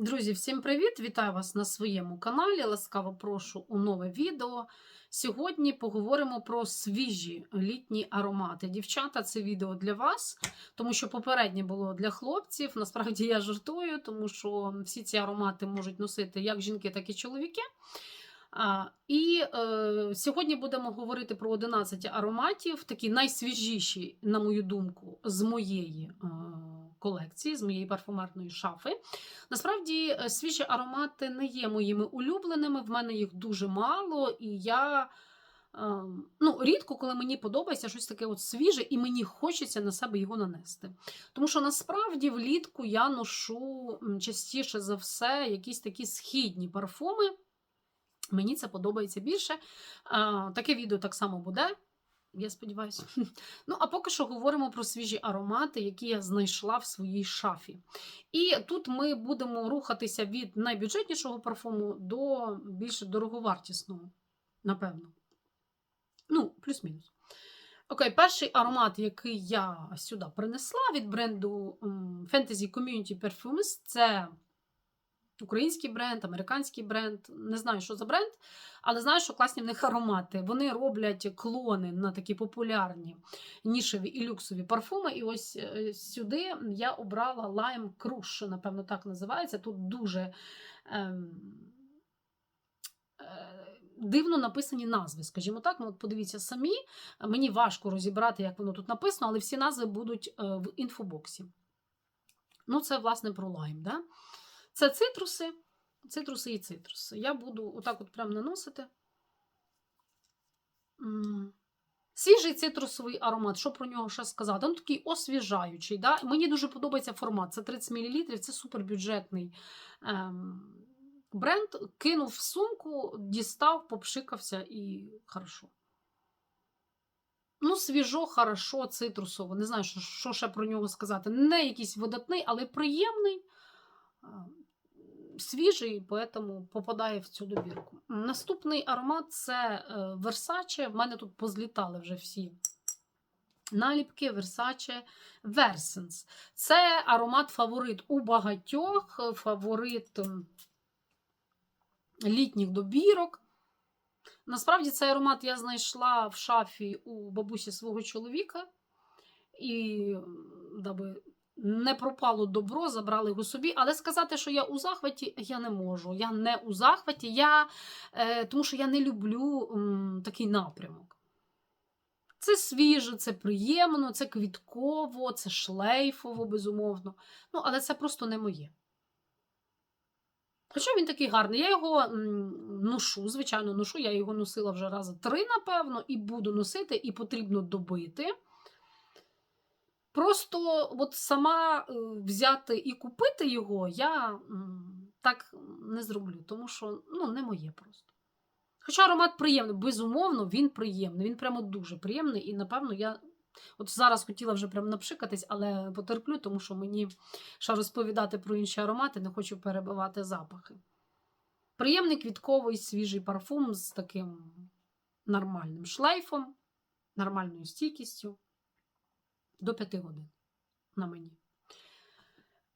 Друзі, всім привіт! Вітаю вас на своєму каналі. Ласкаво прошу у нове відео. Сьогодні поговоримо про свіжі літні аромати. Дівчата, це відео для вас, тому що попереднє було для хлопців. Насправді я жартую, тому що всі ці аромати можуть носити як жінки, так і чоловіки. А, І е, сьогодні будемо говорити про 11 ароматів, такі найсвіжіші, на мою думку, з моєї е, колекції, з моєї парфумерної шафи. Насправді, е, свіжі аромати не є моїми улюбленими, в мене їх дуже мало, і я е, ну, рідко, коли мені подобається щось таке от свіже, і мені хочеться на себе його нанести. Тому що насправді влітку я ношу частіше за все якісь такі східні парфуми. Мені це подобається більше. Таке відео так само буде. Я сподіваюся. Ну, а поки що говоримо про свіжі аромати, які я знайшла в своїй шафі. І тут ми будемо рухатися від найбюджетнішого парфуму до більш дороговартісного, напевно. Ну, плюс-мінус. Окей, перший аромат, який я сюди принесла від бренду Fantasy Community Perfumes, це український бренд, американський бренд. Не знаю, що за бренд, але знаю, що класні в них аромати. Вони роблять клони на такі популярні нішеві і люксові парфуми. І ось е, сюди я обрала Lime Crush, напевно, так називається. Тут дуже. Ем... е, Дивно написані назви, скажімо так. Ну, от подивіться самі. Мені важко розібрати, як воно тут написано, але всі назви будуть е, в інфобоксі. Ну, це, власне, про лайм. Да? Це цитруси, цитруси і цитруси. Я буду отак от прям наносити. Свіжий цитрусовий аромат. Що про нього ще сказати? Він такий освіжаючий. Да? Мені дуже подобається формат. Це 30 мл, це супербюджетний ем, бренд. Кинув в сумку, дістав, попшикався і хорошо. Ну, свіжо, хорошо, цитрусово. Не знаю, що, що ще про нього сказати. Не якийсь видатний, але приємний свіжий, поэтому попадає в цю добірку. Наступний аромат це Versace. В мене тут позлітали вже всі наліпки Versace Versens. Це аромат фаворит у багатьох, фаворит літніх добірок. Насправді, цей аромат я знайшла в шафі у бабусі свого чоловіка. І даби не пропало добро, забрали його собі. Але сказати, що я у захваті, я не можу. Я не у захваті, я, е, тому що я не люблю м, такий напрямок. Це свіже, це приємно, це квітково, це шлейфово, безумовно. Ну, але це просто не моє. Хоча він такий гарний, я його ношу, звичайно, ношу. Я його носила вже рази три, напевно, і буду носити, і потрібно добити. Просто от сама е, взяти і купити його я так не зроблю, тому що ну, не моє просто. Хоча аромат приємний, безумовно, він приємний. Він прямо дуже приємний, і, напевно, я от зараз хотіла вже прям напшикатись, але потерплю, тому що мені ще розповідати про інші аромати, не хочу перебивати запахи. Приємний квітковий свіжий парфум з таким нормальним шлейфом, нормальною стійкістю до 5 годин на мені.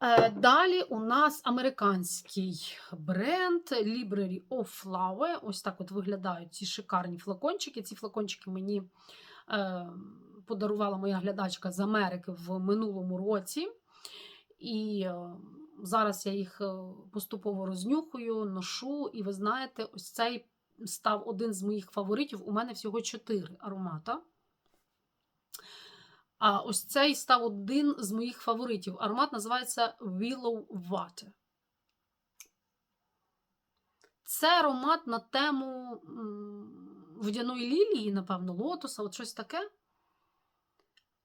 Е, Далі у нас американський бренд Library of Flower. Ось так от виглядають ці шикарні флакончики. Ці флакончики мені е, подарувала моя глядачка з Америки в минулому році. І е, зараз я їх поступово рознюхую, ношу. І ви знаєте, ось цей став один з моїх фаворитів. У мене всього 4 аромата. А ось цей став один з моїх фаворитів. Аромат називається Willow Water. Це аромат на тему водяної лілії, напевно, лотоса, от щось таке.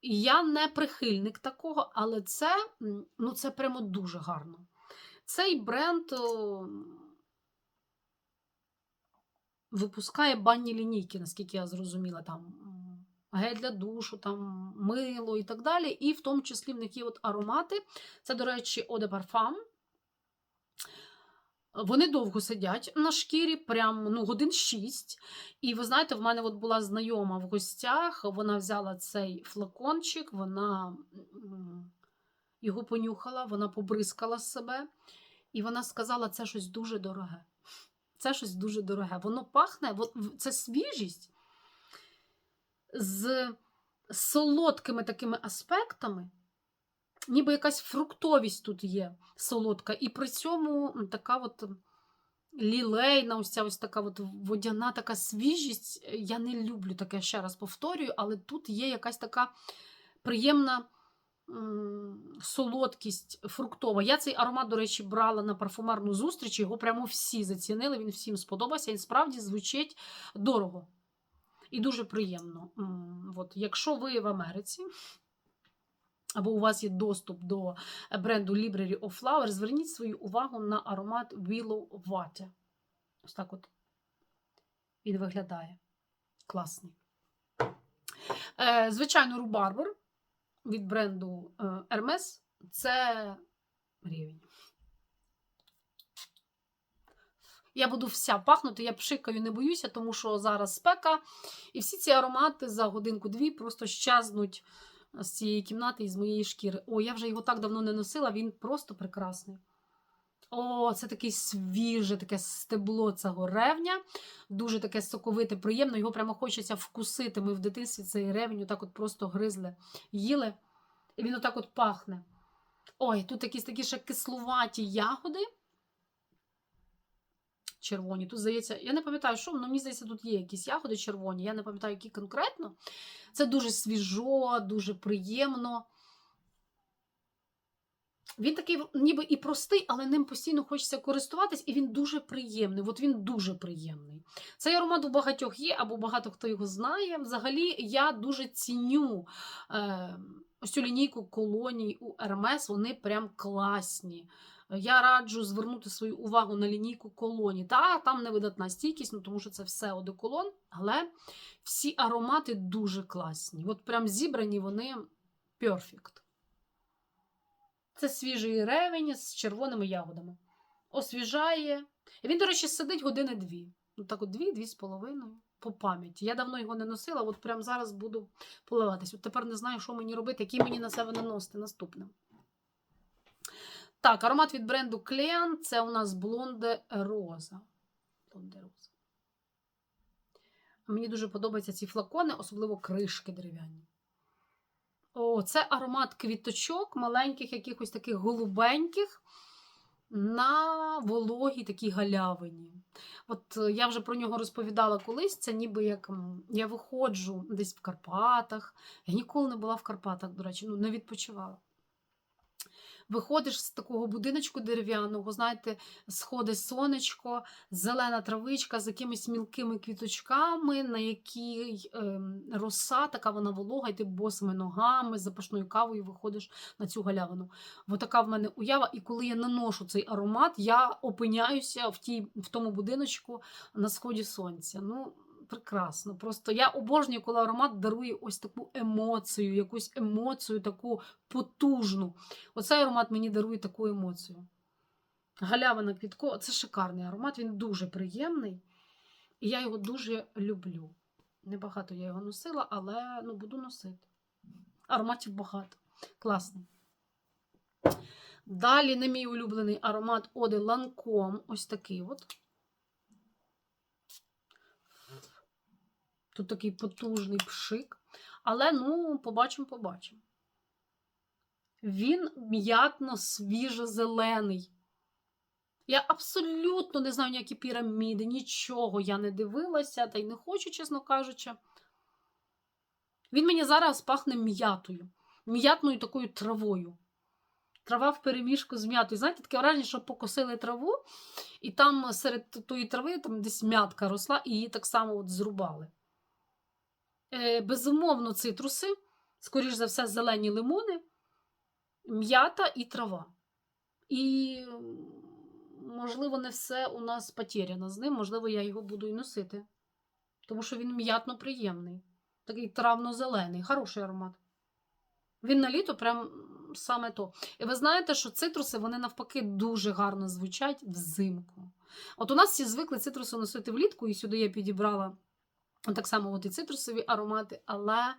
Я не прихильник такого, але це ну, це прямо дуже гарно. Цей бренд о, випускає банні лінійки, наскільки я зрозуміла, там гель для душу, там мило і так далі. І в тому числі в них є от аромати. Це, до речі, de Parfum. Вони довго сидять на шкірі, прям ну, годин 6. І ви знаєте, в мене от була знайома в гостях, вона взяла цей флакончик, вона його понюхала, вона побризкала себе. І вона сказала, це щось дуже дороге. Це щось дуже дороге. Воно пахне, це свіжість з солодкими такими аспектами, ніби якась фруктовість тут є солодка, і при цьому така от лілейна, ось ця ось така от водяна така свіжість. Я не люблю таке, ще раз повторюю, але тут є якась така приємна солодкість фруктова. Я цей аромат, до речі, брала на парфумерну зустріч, його прямо всі зацінили, він всім сподобався. Він справді звучить дорого і дуже приємно. От, якщо ви в Америці. Або у вас є доступ до бренду Library of Flowers, зверніть свою увагу на аромат Willow Water. Ось так от він виглядає. Класний. Е, звичайно, рубарбор від бренду е, Hermes це рівень. Я буду вся пахнути, я пшикаю, не боюся, тому що зараз спека. І всі ці аромати за годинку-дві просто щезнуть з цієї кімнати і з моєї шкіри. О, я вже його так давно не носила, він просто прекрасний. О, це таке свіже, таке стебло цього ревня. Дуже таке соковите, приємно. Його прямо хочеться вкусити. Ми в дитинстві цей ревень отак от просто гризли, їли. І він отак от пахне. Ой, тут якісь такі ще кислуваті ягоди. Червоні. Тут, здається, я не пам'ятаю, що, але мені здається, тут є якісь ягоди червоні. Я не пам'ятаю, які конкретно. Це дуже свіжо, дуже приємно. Він такий, ніби і простий, але ним постійно хочеться користуватись, і він дуже приємний. От він дуже приємний. Цей аромат у багатьох є, або багато хто його знає. Взагалі, я дуже ціню е, ось цю лінійку колоній у Hermes, вони прям класні. Я раджу звернути свою увагу на лінійку колоній. Та, там невидатна стійкість, ну, тому що це все одеколон, але всі аромати дуже класні. От прям зібрані вони перфект. Це свіжий ревень з червоними ягодами. Освіжає. Він, до речі, сидить години дві. Ну, так от дві, дві з половиною. По пам'яті. Я давно його не носила, от прямо зараз буду поливатись. От тепер не знаю, що мені робити, який мені на себе наносити наступним. Так, аромат від бренду Клеан це у нас блонде роза. Блонде роза. Мені дуже подобаються ці флакони, особливо кришки дерев'яні. О, це аромат квіточок, маленьких, якихось таких голубеньких на вологій такій галявині. От е, я вже про нього розповідала колись. Це ніби як я виходжу десь в Карпатах. Я ніколи не була в Карпатах, до речі, ну не відпочивала. Виходиш з такого будиночку дерев'яного, знаєте, сходить сонечко, зелена травичка з якимись мілкими квіточками, на якій ем, роса, така вона волога, і ти босими ногами, запашною кавою виходиш на цю галявину. Ось така в мене уява. І коли я наношу цей аромат, я опиняюся в, тій, в тому будиночку на сході сонця. Ну, прекрасно. Просто я обожнюю, коли аромат дарує ось таку емоцію, якусь емоцію таку потужну. Оцей аромат мені дарує таку емоцію. Галявина квітко це шикарний аромат, він дуже приємний. І я його дуже люблю. Небагато я його носила, але ну, буду носити. Ароматів багато. Класний. Далі не мій улюблений аромат Оде Ланком. Ось такий от. Тут такий потужний пшик. Але, ну, побачимо, побачимо. Він м'ятно свіжо-зелений. Я абсолютно не знаю ніякі піраміди, нічого я не дивилася, та й не хочу, чесно кажучи. Він мені зараз пахне м'ятою. М'ятною такою травою. Трава в переміжку з м'ятою. Знаєте, таке враження, що покосили траву, і там серед тої трави там десь м'ятка росла, і її так само от зрубали. Е, безумовно, цитруси, скоріш за все, зелені лимони, м'ята і трава. І, можливо, не все у нас потеряно з ним, можливо, я його буду і носити. Тому що він м'ятно приємний. Такий травно-зелений, хороший аромат. Він на літо прям саме то. І ви знаєте, що цитруси вони навпаки дуже гарно звучать взимку. От у нас всі звикли цитруси носити влітку, і сюди я підібрала так само от і цитрусові аромати, але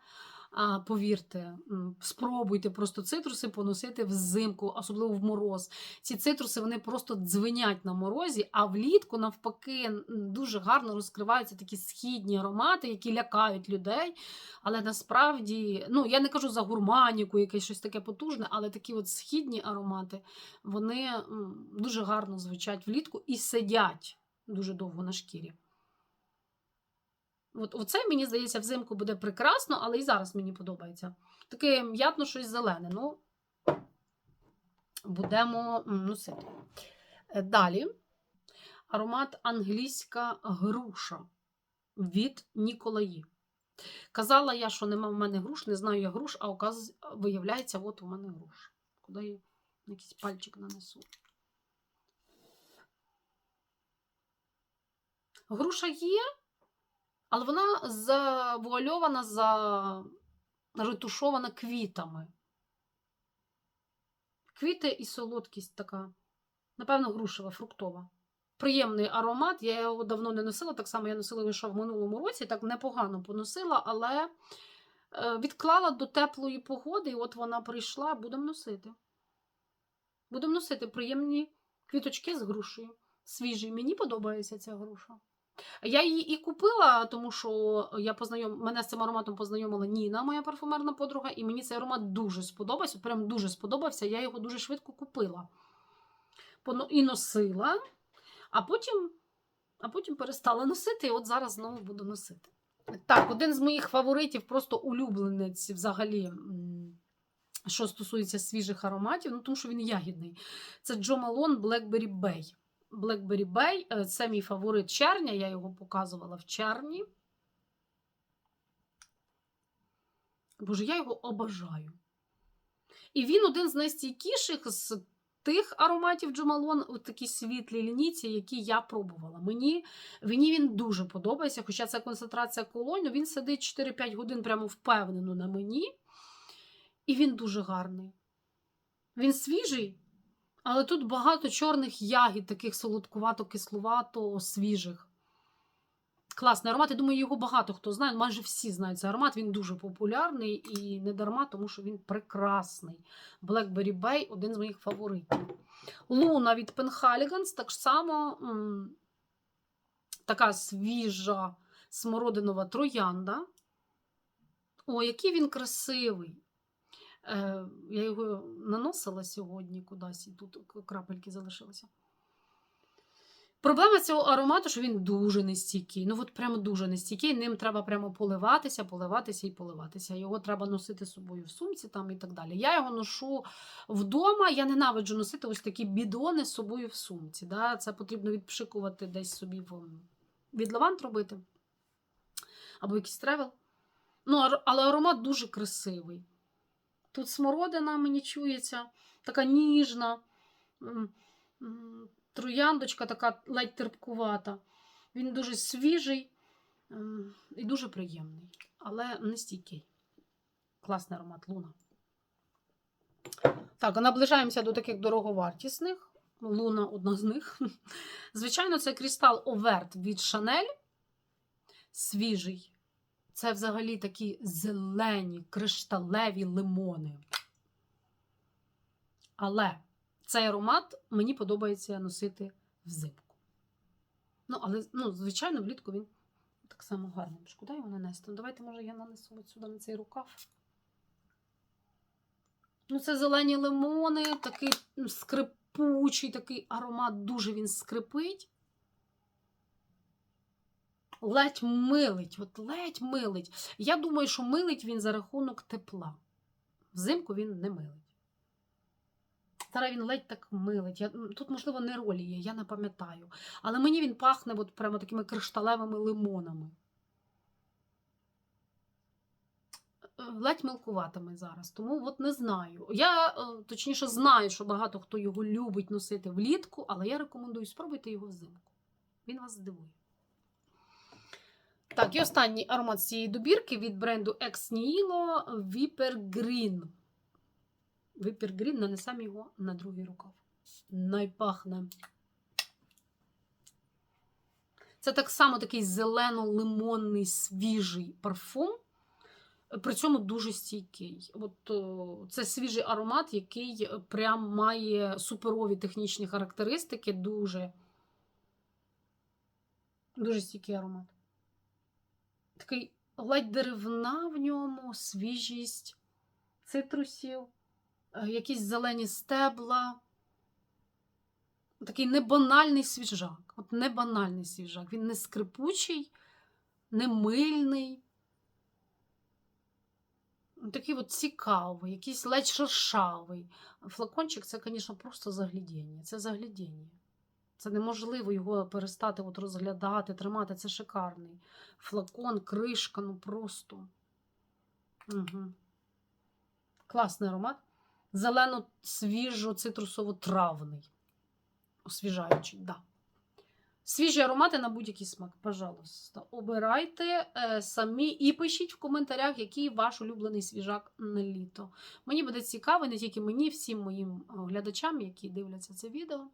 повірте, спробуйте просто цитруси поносити взимку, особливо в мороз. Ці цитруси вони просто дзвенять на морозі, а влітку, навпаки, дуже гарно розкриваються такі східні аромати, які лякають людей. Але насправді, ну я не кажу за гурманіку, якесь щось таке потужне, але такі от східні аромати вони дуже гарно звучать влітку і сидять дуже довго на шкірі. От, оце, мені здається, взимку буде прекрасно, але і зараз мені подобається. Таке м'ятно щось зелене. Ну, будемо носити. Е, Далі аромат англійська груша від Ніколаї. Казала я, що нема в мене груш, не знаю я груш, а оказ... виявляється, от у мене груш. Куди я якийсь пальчик нанесу? Груша є, але вона завуальована, заретушована квітами. Квіти і солодкість така. Напевно, грушева, фруктова. Приємний аромат. Я його давно не носила. Так само я носила його в минулому році, так непогано поносила, але е, відклала до теплої погоди, і от вона прийшла, будемо носити. Будемо носити приємні квіточки з грушею. Свіжі. Мені подобається ця груша. Я її і купила, тому що я познайом... мене з цим ароматом познайомила Ніна, моя парфумерна подруга, і мені цей аромат дуже сподобався. Прям дуже сподобався. Я його дуже швидко купила. І носила, а потім, а потім перестала носити, і от зараз знову буду носити. Так, один з моїх фаворитів, просто улюбленець взагалі. Що стосується свіжих ароматів, ну тому що він ягідний. Це Джо Малон Blackberry Bay. Blackberry Bay е, це мій фаворит червня, я його показувала в червні. Боже, я його обожаю. І він один з найстійкіших з тих ароматів Джомалон, от такі світлі лінійці, які я пробувала. Мені, мені він дуже подобається, хоча це концентрація колонь, він сидить 4-5 годин прямо впевнено на мені. І він дуже гарний. Він свіжий, але тут багато чорних ягід, таких солодкувато-кислувато, свіжих. Класний аромат. Я думаю, його багато хто знає. Майже всі знають цей аромат. Він дуже популярний і не дарма, тому що він прекрасний. Blackberry Bay один з моїх фаворитів. Луна від Penhaligans так само м, така свіжа смородинова троянда. О, який він красивий. Е, я його наносила сьогодні кудись, і тут крапельки залишилися. Проблема цього аромату, що він дуже нестійкий. Ну, от прямо дуже нестійкий. Ним треба прямо поливатися, поливатися і поливатися. Його треба носити з собою в сумці там і так далі. Я його ношу вдома. Я ненавиджу носити ось такі бідони з собою в сумці. Да? Це потрібно відпшикувати десь собі в від лавант робити. Або якийсь тревел. Ну, але аромат дуже красивий. Тут смородина мені чується, така ніжна. Трояндочка така ледь терпкувата. Він дуже свіжий і дуже приємний, але не стійкий. Класний аромат Луна. Так, наближаємося до таких дороговартісних. Луна одна з них. Звичайно, це крістал Оверт від Шанель. Свіжий. Це взагалі такі зелені, кришталеві лимони. Але цей аромат мені подобається носити взимку. Ну, але, ну, звичайно, влітку він так само гарний. Шкода його нанести. Ну, давайте, може, я нанесу от сюди на цей рукав. Ну, це зелені лимони, такий ну, скрипучий такий аромат, дуже він скрипить. Ледь милить, от ледь милить. Я думаю, що милить він за рахунок тепла. Взимку він не милить. Зараз він ледь так милить. Я, тут, можливо, не ролі є, я не пам'ятаю. Але мені він пахне от прямо такими кришталевими лимонами. Е, Ледь милкуватиме зараз, тому от не знаю. Я е, точніше знаю, що багато хто його любить носити влітку, але я рекомендую спробуйте його взимку. Він вас здивує. Так, і останній аромат цієї добірки від бренду Ex Nihilo Viper Green. Viper Green нанесемо його на другий рукав. Найпахне. Це так само такий зелено-лимонний свіжий парфум. при цьому дуже стійкий. От це свіжий аромат, який прям має суперові технічні характеристики, дуже, дуже стійкий аромат. Такий ледь деревна в ньому, свіжість цитрусів, е, якісь зелені стебла. Такий небанальний свіжак. От небанальний свіжак. Він не скрипучий, не мильний. Такий от цікавий, якийсь ледь шершавий. Флакончик це, звісно, просто заглядіння. Це заглядіння. Це неможливо його перестати от розглядати, тримати. Це шикарний. Флакон, кришка, ну просто. Угу. Класний аромат. Зелено свіжо цитрусово-травний. Освіжаючий, да. Свіжі аромати на будь-який смак, пожалуйста. Обирайте е, самі і пишіть в коментарях, який ваш улюблений свіжак на літо. Мені буде цікаво, не тільки мені, всім моїм е, глядачам, які дивляться це відео.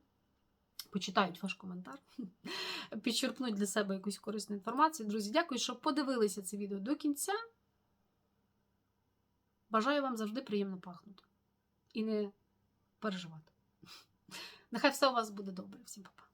Почитають ваш коментар, підчерпнуть для себе якусь корисну інформацію. Друзі, дякую, що подивилися це відео до кінця. Бажаю вам завжди приємно пахнути і не переживати. Нехай все у вас буде добре. Всім па-па.